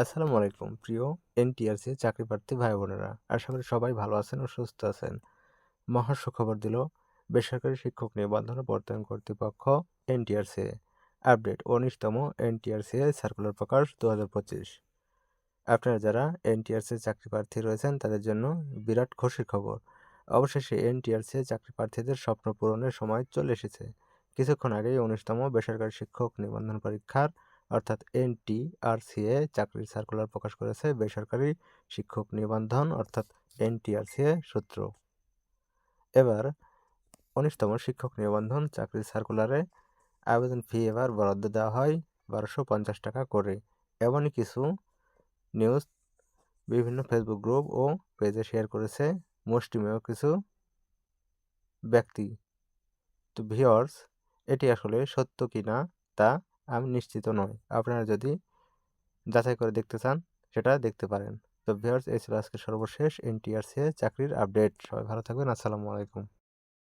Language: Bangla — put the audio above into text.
আসসালামু আলাইকুম। প্রিয় এনটিআরসি চাকরি প্রার্থী ভাই বোনেরা আশা করি সবাই ভালো আছেন ও সুস্থ আছেন। মহা সুখবর দিল, বেসরকারি শিক্ষক নিবন্ধন প্রত্যয়ন কর্তৃপক্ষ এনটিআরসি আপডেট উনিশতম এনটিআরসি সার্কুলার প্রকাশ দু হাজার পঁচিশ। আপনারা যারা এনটিআরসি চাকরি প্রার্থী রয়েছেন, তাদের জন্য বিরাট খুশির খবর। অবশেষে এনটিআরসি চাকরি প্রার্থীদের স্বপ্ন পূরণের সময় চলে এসেছে। কিছুক্ষণ আগেই উনিশতম বেসরকারি শিক্ষক নিবন্ধন পরীক্ষার অর্থাৎ এনটিআরসিএ চাকরির সার্কুলার প্রকাশ করেছে বেসরকারি শিক্ষক নিবন্ধন, অর্থাৎ এনটিআরসিএ সূত্র। এবার উনিশতম শিক্ষক নিবন্ধন চাকরির সার্কুলারে আবেদন ফি এবার বরাদ্দ দেওয়া হয় বারোশো পঞ্চাশ টাকা করে। এমনই কিছু নিউজ বিভিন্ন ফেসবুক গ্রুপ ও পেজে শেয়ার করেছে। মুষ্টিমেয় কিছু ব্যক্তি। তো ভিওর্স এটি আসলে সত্য কি না তা আমি নিশ্চিত নই। আপনারা যদি যাচাই করে দেখতে চান, সেটা দেখতে পারেন। তো ভিওর্স এই ছিল আজকে সর্বশেষ এনটিআরসি চাকরির আপডেট। সবাই ভালো থাকবেন। আসসালামু আলাইকুম।